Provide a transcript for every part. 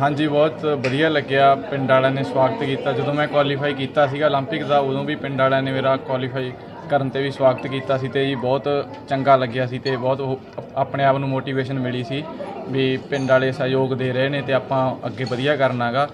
ਹਾਂਜੀ ਬਹੁਤ ਵਧੀਆ ਲੱਗਿਆ ਪਿੰਡ ਵਾਲਿਆਂ ਨੇ ਸਵਾਗਤ ਕੀਤਾ ਜਦੋਂ ਮੈਂ ਕੁਆਲੀਫਾਈ ਕੀਤਾ ਸੀਗਾ 올림픽 ਦਾ ਉਦੋਂ ਵੀ ਪਿੰਡ ਵਾਲਿਆਂ ਨੇ ਮੇਰਾ ਕੁਆਲੀਫਾਈ ਕਰਨ ਤੇ ਵੀ ਸਵਾਗਤ ਕੀਤਾ ਸੀ ਤੇ ਜੀ ਬਹੁਤ ਚੰਗਾ ਲੱਗਿਆ ਸੀ ਤੇ ਬਹੁਤ ਉਹ ਅਪ- ਆਪਣੇ ਆਪ ਨੂੰ ਮੋਟੀਵੇਸ਼ਨ ਮਿਲੀ ਸੀ ਵੀ ਪਿੰਡ ਵਾਲੇ ਸਹਿਯੋਗ ਦੇ ਰਹੇ ਨੇ ਤੇ ਆਪਾਂ ਅੱਗੇ ਵਧੀਆ ਕਰਨਾਗਾ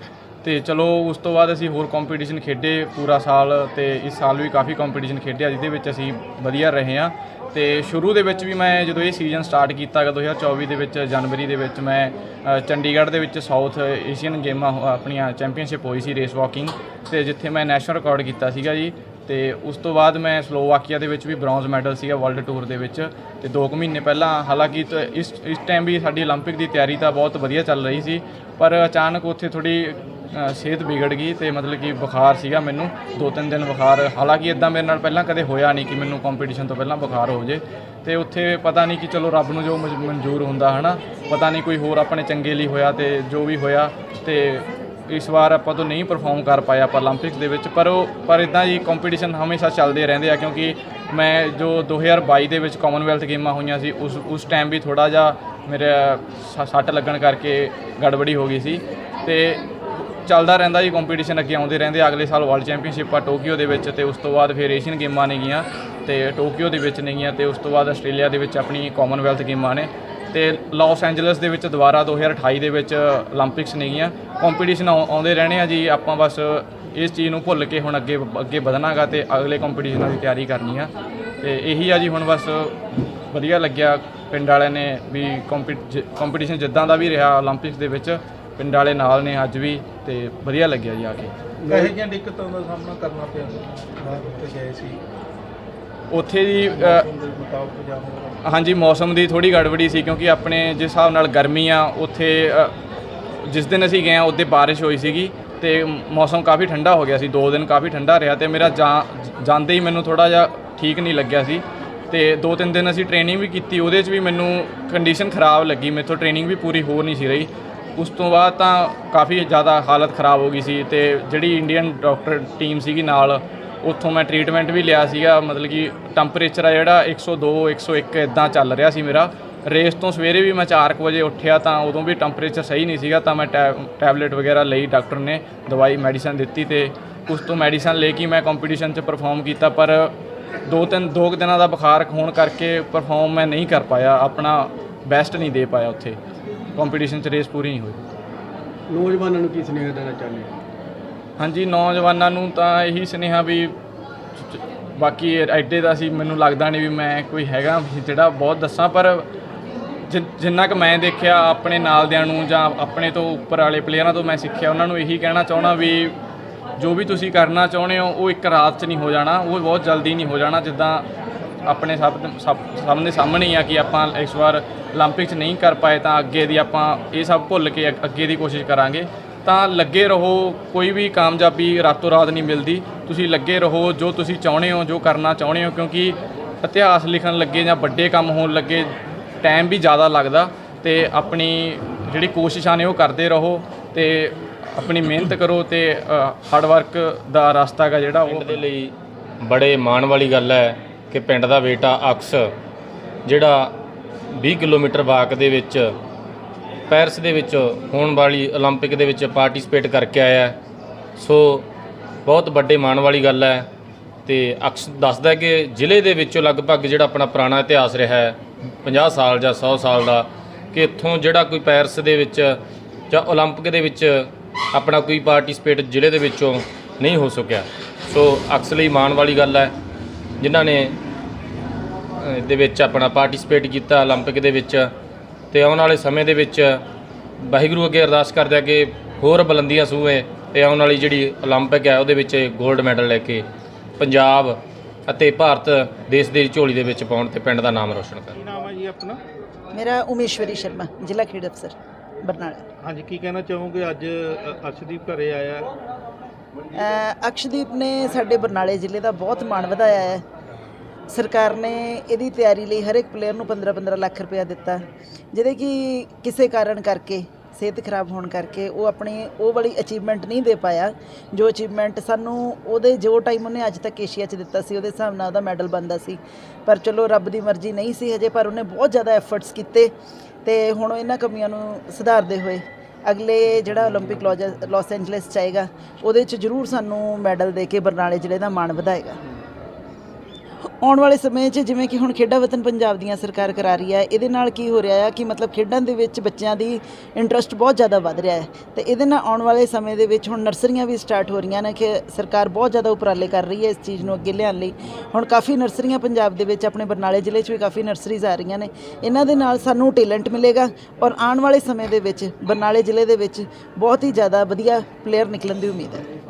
ਤੇ ਚਲੋ ਉਸ ਤੋਂ ਬਾਅਦ ਅਸੀਂ ਹੋਰ ਕੰਪੀਟੀਸ਼ਨ ਖੇਡੇ ਪੂਰਾ ਸਾਲ ਤੇ ਇਸ ਸਾਲ ਵੀ ਕਾਫੀ ਕੰਪੀਟੀਸ਼ਨ ਖੇਡਿਆ ਜਿਹਦੇ ਵਿੱਚ ਅਸੀਂ ਵਧੀਆ ਰਹੇ ਹਾਂ ਤੇ ਸ਼ੁਰੂ ਦੇ ਵਿੱਚ ਵੀ ਮੈਂ ਜਦੋਂ ਇਹ ਸੀਜ਼ਨ ਸਟਾਰਟ ਕੀਤਾ ਗਾ 2024 ਦੇ ਵਿੱਚ ਜਨਵਰੀ ਦੇ ਵਿੱਚ ਮੈਂ ਅ, ਚੰਡੀਗੜ੍ਹ ਦੇ ਵਿੱਚ ਸਾਊਥ ਏਸ਼ੀਅਨ ਗੇਮਾਂ ਹੋ- ਆਪਣੀਆਂ ਚੈਂਪੀਅਨਸ਼ਿਪ ਹੋਈ ਸੀ ਰੇਸ ਵਾਕਿੰਗ ਤੇ ਜਿੱਥੇ ਮੈਂ ਨੈਸ਼ਨਲ ਰਿਕਾਰਡ ਕੀਤਾ ਸੀਗਾ ਜੀ ਤੇ ਉਸ ਤੋਂ ਬਾਅਦ ਮੈਂ ਸਲੋਵਾਕੀਆ ਦੇ ਵਿੱਚ ਵੀ ਬ੍ਰੌਂਜ਼ ਮੈਡਲ ਸੀਗਾ ਵਰਲਡ ਟੂਰ ਦੇ ਵਿੱਚ ਤੇ 2 ਕੁ ਮਹੀਨੇ ਪਹਿਲਾਂ ਹਾਲਾਂਕਿ ਤ- ਇਸ ਇਸ ਟਾਈਮ ਵੀ ਸਾਡੀ 올림픽 ਦੀ ਤਿਆਰੀ ਤਾਂ ਬਹੁਤ ਵਧੀਆ ਚੱਲ ਰਹੀ ਸੀ ਪਰ ਅਚਾਨਕ ਉੱਥੇ ਥੋੜੀ ਸਿਹਤ ਵਿਗੜ ਗਈ ਤੇ ਮਤਲਬ ਕਿ ਬੁਖਾਰ ਸੀਗਾ ਮੈਨੂੰ। ਦੋ ਤਿੰਨ ਦਿਨ ਬੁਖਾਰ, ਹਾਲਾਂਕਿ ਇਦਾਂ ਮੇਰੇ ਨਾਲ ਪਹਿਲਾਂ ਕਦੇ ਹੋਇਆ ਨਹੀਂ ਕਿ ਮੈਨੂੰ ਕੰਪੀਟੀਸ਼ਨ ਤੋਂ ਪਹਿਲਾਂ ਬੁਖਾਰ ਹੋ ਜੇ। ਤੇ ਉੱਥੇ ਪਤਾ ਨਹੀਂ ਕਿ ਚਲੋ ਰੱਬ ਨੂੰ ਜੋ ਮਨਜ਼ੂਰ ਹੁੰਦਾ ਹਨਾ, ਪਤਾ ਨਹੀਂ ਕੋਈ ਹੋਰ ਆਪਣੇ ਚੰਗੇ ਲਈ ਹੋਇਆ ਤੇ ਜੋ ਵੀ ਹੋਇਆ ਤੇ ਇਸ ਵਾਰ ਆਪਾਂ ਤੋਂ ਨਹੀਂ ਪਰਫਾਰਮ ਕਰ ਪਾਇਆ ਆਪਾਂ 올림픽ਸ ਦੇ ਵਿੱਚ। ਪਰ ਉਹ ਪਰ ਇਦਾਂ ਜੀ ਕੰਪੀਟੀਸ਼ਨ ਹਮੇਸ਼ਾ ਚੱਲਦੇ ਰਹਿੰਦੇ ਆ ਕਿਉਂਕਿ ਮੈਂ ਜੋ 2022 ਦੇ ਵਿੱਚ ਕਾਮਨਵੈਲਥ ਗੇਮਾਂ ਹੋਈਆਂ ਸੀ, ਉਸ ਉਸ ਟਾਈਮ ਵੀ ਥੋੜਾ ਜਿਹਾ ਮੇਰੇ ਸੱਟ ਲੱਗਣ ਕਰਕੇ ਗੜਬੜੀ ਹੋ ਗਈ ਸੀ। ਤੇ ਚੱਲਦਾ ਰਹਿੰਦਾ ਜੀ ਕੰਪੀਟੀਸ਼ਨ ਅੱਗੇ ਆਉਂਦੇ ਰਹਿੰਦੇ ਅਗਲੇ ਸਾਲ ਵਰਲਡ ਚੈਂਪੀਅਨਸ਼ਿਪ ਆ ਟੋਕੀਓ ਦੇ ਵਿੱਚ ਤੇ ਉਸ ਤੋਂ ਬਾਅਦ ਫਿਰ ਏਸ਼ੀਅਨ ਗੇਮਾਂ ਨੇਗੀਆਂ ਤੇ ਟੋਕੀਓ ਦੇ ਵਿੱਚ ਨੇਗੀਆਂ ਤੇ ਉਸ ਤੋਂ ਬਾਅਦ ਆਸਟ੍ਰੇਲੀਆ ਦੇ ਵਿੱਚ ਆਪਣੀ ਕਾਮਨਵੈਲਥ ਗੇਮਾਂ ਨੇ ਤੇ ਲਾਸ ਐਂਜਲਸ ਦੇ ਵਿੱਚ ਦੁਬਾਰਾ 2028 ਦੇ ਵਿੱਚ 올림픽ਸ ਨੇਗੀਆਂ। ਕੰਪੀਟੀਸ਼ਨ ਆਉਂਦੇ ਰਹਿਣੇ ਆ ਜੀ, ਆਪਾਂ ਬਸ ਇਸ ਚੀਜ਼ ਨੂੰ ਭੁੱਲ ਕੇ ਹੁਣ ਅੱਗੇ ਅੱਗੇ ਵਧਣਾਗਾ ਤੇ ਅਗਲੇ ਕੰਪੀਟੀਸ਼ਨਾਂ ਦੀ ਤਿਆਰੀ ਕਰਨੀ ਆ। ਤੇ ਇਹੀ ਆ ਜੀ, ਹੁਣ ਬਸ ਵਧੀਆ ਲੱਗਿਆ। ਪਿੰਡ ਵਾਲਿਆਂ ਨੇ ਵੀ ਕੰਪੀਟੀਸ਼ਨ ਜਿੱਦਾਂ ਦਾ ਵੀ ਰਿਹਾ 올림픽ਸ ਦੇ ਵਿੱਚ। ਪਿੰਡ ਵਾਲੇ ਨਾਲ ਨੇ ਅੱਜ ਵੀ ਤੇ ਵਧੀਆ ਲੱਗਿਆ ਜੀ ਆ ਕੇ। ਇਹੋ ਜਿਹੀਆਂ ਦਿੱਕਤਾਂ ਦਾ ਸਾਹਮਣਾ ਕਰਨਾ ਪਿਆ ਬਾਹਰ ਤੇ ਗਏ ਸੀ। ਉੱਥੇ ਅ, ਦੇ ਮੁਤਾਬਕ ਜਾਂ ਹੋਰ ਹਾਂਜੀ ਮੌਸਮ ਦੀ ਥੋੜੀ ਗੜਬੜੀ ਸੀ ਕਿਉਂਕਿ ਆਪਣੇ ਜਿਸ ਹਿਸਾਬ ਨਾਲ ਗਰਮੀ ਆ ਉੱਥੇ ਅ, ਜਿਸ ਦਿਨ ਅਸੀਂ ਗਏ ਆ ਉਹਦੇ ਬਾਰਿਸ਼ ਹੋਈ ਸੀਗੀ ਤੇ ਮੌਸਮ ਕਾਫੀ ਠੰਡਾ ਹੋ ਗਿਆ ਸੀ ਦੋ ਦਿਨ ਕਾਫੀ ਠੰਡਾ ਰਿਹਾ ਤੇ ਮੇਰਾ ਜਾਂ- ਜਾਂਦੇ ਹੀ ਮੈਨੂੰ ਥੋੜਾ ਜਿਹਾ ਠੀਕ ਨਹੀਂ ਲੱਗਿਆ ਸੀ ਤੇ ਦੋ ਤਿੰਨ ਦਿਨ ਅਸੀਂ ਟ੍ਰੇਨਿੰਗ ਵੀ ਕੀਤੀ ਉਹਦੇ 'ਚ ਵੀ ਮੈਨੂੰ ਕੰਡੀਸ਼ਨ ਖਰਾਬ ਲੱਗੀ ਮੇਥੋਂ ਟ੍ਰੇਨਿੰਗ ਵੀ ਪੂਰੀ ਹੋ ਨਹੀਂ ਸੀ ਰਹੀ। ਉਸ ਤੋਂ ਬਾਅਦ ਤਾਂ ਕਾਫੀ ਜ਼ਿਆਦਾ ਹਾਲਤ ਖਰਾਬ ਹੋ ਗਈ ਸੀ ਤੇ ਜਿਹੜੀ ਇੰਡੀਅਨ ਡਾਕਟਰ ਟੀਮ ਸੀਗੀ ਨਾਲ, ਉੱਥੋਂ ਮੈਂ ਟ੍ਰੀਟਮੈਂਟ ਵੀ ਲਿਆ ਸੀਗਾ, ਮਤਲਬ ਕਿ ਟੈਂਪਰੇਚਰ ਆ ਜਿਹੜਾ 102 101 ਇਦਾਂ ਚੱਲ ਰਿਹਾ ਸੀ ਮੇਰਾ। ਰੇਸ ਤੋਂ ਸਵੇਰੇ ਵੀ ਮੈਂ 4 ਵਜੇ ਉੱਠਿਆ ਤਾਂ ਉਦੋਂ ਵੀ ਟੈਂਪਰੇਚਰ ਸਹੀ ਨਹੀਂ ਸੀਗਾ, ਤਾਂ ਮੈਂ ਟੈ- ਟੈਬਲੇਟ ਵਗੈਰਾ ਲਈ ਡਾਕਟਰ ਨੇ ਦਵਾਈ ਮੈਡੀਸਨ ਦਿੱਤੀ ਤੇ ਉਸ ਤੋਂ ਮੈਡੀਸਨ ਲੈ ਕੇ ਮੈਂ ਕੰਪੀਟੀਸ਼ਨ 'ਚ ਪਰਫਾਰਮ ਕੀਤਾ, ਪਰ ਦੋ ਤਿੰਨ, ਦੋ ਕੁ ਦਿਨਾਂ ਦਾ ਬੁਖਾਰ ਹੋਣ ਕਰਕੇ ਪਰਫਾਰਮ ਮੈਂ ਨਹੀਂ ਕਰ ਪਾਇਆ, ਆਪਣਾ ਬੈਸਟ ਨਹੀਂ ਦੇ ਪਾਇਆ ਉੱਥੇ। ਕੰਪੀਟੀਸ਼ਨ 'ਚ ਰੇਸ ਪੂਰੀ ਨਹੀਂ ਹੋਈ। ਨੌਜਵਾਨਾਂ ਨੂੰ ਕੀ ਸੁਨੇਹਾ ਦੇਣਾ ਚਾਹੁੰਦੇ ਹਾਂਜੀ ਨੌਜਵਾਨਾਂ ਨੂੰ ਤਾਂ ਇਹੀ ਸੁਨੇਹਾ ਵੀ ਬਾਕੀ ਐਡੇ ਦਾ ਸੀ ਮੈਨੂੰ ਲੱਗਦਾ ਨਹੀਂ ਵੀ ਮੈਂ ਕੋਈ ਹੈਗਾ ਵੀ ਜਿਹੜਾ ਬਹੁਤ ਦੱਸਾਂ ਪਰ ਜਿ- ਜਿੰਨਾ ਕੁ ਮੈਂ ਦੇਖਿਆ ਆਪਣੇ ਨਾਲਦਿਆਂ ਨੂੰ ਜਾਂ ਆਪਣੇ ਤੋਂ ਉੱਪਰ ਵਾਲੇ ਪਲੇਅਰਾਂ ਤੋਂ ਮੈਂ ਸਿੱਖਿਆ ਉਹਨਾਂ ਨੂੰ ਇਹੀ ਕਹਿਣਾ ਚਾਹਣਾ ਵੀ ਜੋ ਵੀ ਤੁਸੀਂ ਕਰਨਾ ਚਾਹੁੰਦੇ ਹੋ ਉਹ ਇੱਕ ਰਾਤ 'ਚ ਨਹੀਂ ਹੋ ਜਾਣਾ ਉਹ ਬਹੁਤ ਜਲਦੀ ਨਹੀਂ ਹੋ ਜਾਣਾ ਜਿੱਦਾਂ ਆਪਣੇ ਸਭ ਸਭ ਸਭ ਦੇ ਸਾਹਮਣੇ ਹੀ ਆ ਕਿ ਆਪਾਂ ਇਸ ਵਾਰ 올림픽 'ਚ ਨਹੀਂ ਕਰ ਪਾਏ ਤਾਂ ਅੱਗੇ ਦੀ ਆਪਾਂ ਇਹ ਸਭ ਭੁੱਲ ਕੇ ਅੱਗ- ਅੱਗੇ ਦੀ ਕੋਸ਼ਿਸ਼ ਕਰਾਂਗੇ ਤਾਂ ਲੱਗੇ ਰਹੋ ਕੋਈ ਵੀ ਕਾਮਯਾਬੀ ਰਾਤੋਂ ਰਾਤ ਨਹੀਂ ਮਿਲਦੀ ਤੁਸੀਂ ਲੱਗੇ ਰਹੋ ਜੋ ਤੁਸੀਂ ਚਾਹੁੰਦੇ ਹੋ ਜੋ ਕਰਨਾ ਚਾਹੁੰਦੇ ਹੋ ਕਿਉਂਕਿ ਇਤਿਹਾਸ ਲਿਖਣ ਲੱਗੇ ਜਾਂ ਵੱਡੇ ਕੰਮ ਹੋਣ ਲੱਗੇ ਟਾਈਮ ਵੀ ਜ਼ਿਆਦਾ ਲੱਗਦਾ ਤੇ ਆਪਣੀ ਜਿਹੜੀ ਕੋਸ਼ਿਸ਼ਾਂ ਨੇ ਉਹ ਕਰਦੇ ਰਹੋ ਤੇ ਆਪਣੀ ਮਿਹਨਤ ਕਰੋ ਤੇ ਹਾਰਡ ਵਰਕ ਦਾ ਰਸਤਾ ਹੈਗਾ ਜਿਹੜਾ ਉਹ ਪਿੰਡ ਦੇ ਲਈ ਬੜੇ ਮਾਣ ਵਾਲੀ ਗੱਲ ਹੈ ਕਿ ਪਿੰਡ ਦਾ ਬੇਟਾ ਅਕਸ ਜਿਹੜਾ 20 ਕਿਲੋਮੀਟਰ ਵਾਕ ਦੇ ਵਿੱਚ ਪੈਰਿਸ ਦੇ ਵਿੱਚ ਹੋਣ ਵਾਲੀ 올림픽 ਦੇ ਵਿੱਚ ਪਾਰਟਿਸਿਪੇਟ ਕਰਕੇ ਆਇਆ ਹੈ। ਸੋ ਬਹੁਤ ਵੱਡੇ ਮਾਣ ਵਾਲੀ ਗੱਲ ਹੈ ਤੇ ਅਕਸ ਦੱਸਦਾ ਕਿ ਜ਼ਿਲ੍ਹੇ ਦੇ ਵਿੱਚੋਂ ਲਗਭਗ ਜਿਹੜਾ ਆਪਣਾ ਪੁਰਾਣਾ ਇਤਿਹਾਸ ਰਿਹਾ ਹੈ 50 ਸਾਲ ਜਾਂ 100 ਸਾਲ ਦਾ ਕਿ ਇੱਥੋਂ ਜਿਹੜਾ ਕੋਈ ਪੈਰਿਸ ਦੇ ਵਿੱਚ ਜਾਂ 올림픽 ਦੇ ਵਿੱਚ ਆਪਣਾ ਕੋਈ ਪਾਰਟਿਸਿਪੇਟ ਜ਼ਿਲ੍ਹੇ ਦੇ ਵਿੱਚੋਂ ਨਹੀਂ ਹੋ ਸਕਿਆ ਸੋ ਅਕਸ ਲਈ ਮਾਣ ਵਾਲੀ ਗੱਲ ਹੈ ਜਿਨ੍ਹਾਂ ਨੇ ਦੇ ਵਿੱਚ ਆਪਣਾ ਪਾਰਟਿਸਿਪੇਟ ਕੀਤਾ 올림픽 ਦੇ ਵਿੱਚ ਤੇ ਆਉਣ ਵਾਲੇ ਸਮੇਂ ਦੇ ਵਿੱਚ ਵਾਹਿਗੁਰੂ ਅੱਗੇ ਅਰਦਾਸ ਕਰਦੇ ਆ ਕਿ ਹੋਰ ਬਲੰਦੀਆਂ ਸੂਏ ਤੇ ਆਉਣ ਵਾਲੀ ਜਿਹੜੀ 올림픽 ਹੈ ਉਹਦੇ ਵਿੱਚ ਗੋਲਡ ਮੈਡਲ ਲੈ ਕੇ ਪੰਜਾਬ ਅਤੇ ਭਾਰਤ ਦੇਸ਼ ਦੀ ਝੋਲੀ ਦੇ ਵਿੱਚ ਪਾਉਣ ਤੇ ਪਿੰਡ ਦਾ ਨਾਮ ਰੋਸ਼ਨ ਕਰਨ। ਨਾਮ ਹੈ ਜੀ ਆਪਣਾ? ਮੇਰਾ ਉਮੇਸ਼ਵਰੀ ਸ਼ਰਮਾ ਜ਼ਿਲ੍ਹਾ ਖੇਡ ਅਫਸਰ ਬਰਨਾਲਾ। ਹਾਂਜੀ ਕੀ ਕਹਿਣਾ ਚਾਹੋਗੇ? ਅੱਜ ਅਰਸ਼ਦੀਪ ਘਰੇ ਆਇਆ। ਅਕਸ਼ਦੀਪ ਨੇ ਸਾਡੇ ਬਰਨਾਲੇ ਜ਼ਿਲ੍ਹੇ ਦਾ ਬਹੁਤ ਮਾਣ ਵਧਾਇਆ ਹੈ। ਸਰਕਾਰ ਨੇ ਇਹਦੀ ਤਿਆਰੀ ਲਈ ਹਰ ਇੱਕ ਪਲੇਅਰ ਨੂੰ 15-15 ਲੱਖ ਰੁਪਇਆ ਦਿੱਤਾ। ਜਿਹਦੇ ਕਿ ਕਿਸੇ ਕਾਰਨ ਕਰਕੇ, ਸਿਹਤ ਖਰਾਬ ਹੋਣ ਕਰਕੇ ਉਹ ਆਪਣੀ, ਉਹ ਵਾਲੀ ਅਚੀਵਮੈਂਟ ਨਹੀਂ ਦੇ ਪਾਇਆ। ਜੋ ਅਚੀਵਮੈਂਟ ਸਾਨੂੰ ਉਹਦੇ, ਜੋ ਟਾਈਮ ਉਹਨੇ ਅੱਜ ਤੱਕ ਏਸ਼ੀਆ 'ਚ ਦਿੱਤਾ ਸੀ, ਉਹਦੇ ਹਿਸਾਬ ਨਾਲ ਉਹਦਾ ਮੈਡਲ ਬਣਦਾ ਸੀ। ਪਰ ਚਲੋ ਰੱਬ ਦੀ ਮਰਜ਼ੀ ਨਹੀਂ ਸੀ ਹਜੇ, ਪਰ ਉਹਨੇ ਬਹੁਤ ਜ਼ਿਆਦਾ ਐਫਰਟਸ ਕੀਤੇ ਤੇ ਹੁਣ ਇਹਨਾਂ ਕਮੀਆਂ ਨੂੰ ਸੁਧਾਰਦੇ ਹੋਏ ਅਗਲੇ ਜਿਹੜਾ 올림픽 ਲੌਜ- ਲਾਸ ਐਂਜਲਸ ਚ ਆਏਗਾ ਉਹਦੇ ਚ ਜ਼ਰੂਰ ਸਾਨੂੰ ਮੈਡਲ ਦੇ ਕੇ ਬਰਨਾਲੇ ਜ਼ਿਲ੍ਹੇ ਦਾ ਮਾਣ ਵਧਾਏਗਾ ਆਉਣ ਵਾਲੇ ਸਮੇਂ 'ਚ ਜਿਵੇਂ ਕਿ ਹੁਣ ਖੇਡਾਂ ਵਤਨ ਪੰਜਾਬ ਦੀਆਂ ਸਰਕਾਰ ਕਰਾ ਰਹੀ ਹੈ, ਇਹਦੇ ਨਾਲ ਕੀ ਹੋ ਰਿਹਾ ਹੈ ਕਿ ਮਤਲਬ ਖੇਡਾਂ ਦੇ ਵਿੱਚ ਬੱਚਿਆਂ ਦੀ ਇੰਟਰਸਟ ਬਹੁਤ ਜ਼ਿਆਦਾ ਵੱਧ ਰਿਹਾ ਹੈ। ਤੇ ਇਹਦੇ ਨਾਲ ਆਉਣ ਵਾਲੇ ਸਮੇਂ ਦੇ ਵਿੱਚ ਹੁਣ ਨਰਸਰੀਆਂ ਵੀ ਸਟਾਰਟ ਹੋ ਰਹੀਆਂ ਨੇ ਕਿ ਸਰਕਾਰ ਬਹੁਤ ਜ਼ਿਆਦਾ ਉਪਰਾਲੇ ਕਰ ਰਹੀ ਹੈ ਇਸ ਚੀਜ਼ ਨੂੰ ਅੱਗੇ ਲਿਆਉਣ ਲਈ। ਹੁਣ ਕਾਫੀ ਨਰਸਰੀਆਂ ਪੰਜਾਬ ਦੇ ਵਿੱਚ ਆਪਣੇ ਬਰਨਾਲੇ ਜ਼ਿਲ੍ਹੇ 'ਚ ਵੀ ਕਾਫੀ ਨਰਸਰੀਜ਼ ਆ ਰਹੀਆਂ ਨੇ। ਇਹਨਾਂ ਦੇ ਨਾਲ ਸਾਨੂੰ ਟੈਲੈਂਟ ਮਿਲੇਗਾ ਔਰ ਆਉਣ ਵਾਲੇ ਸਮੇਂ ਦੇ ਵਿੱਚ ਬਰਨਾਲੇ ਜ਼ਿਲ੍ਹੇ ਦੇ ਵਿੱਚ ਬਹੁਤ ਹੀ ਜ਼ਿਆਦਾ ਵਧੀਆ ਪਲੇਅਰ ਨਿਕਲਣ ਦੀ ਉਮੀਦ ਹੈ।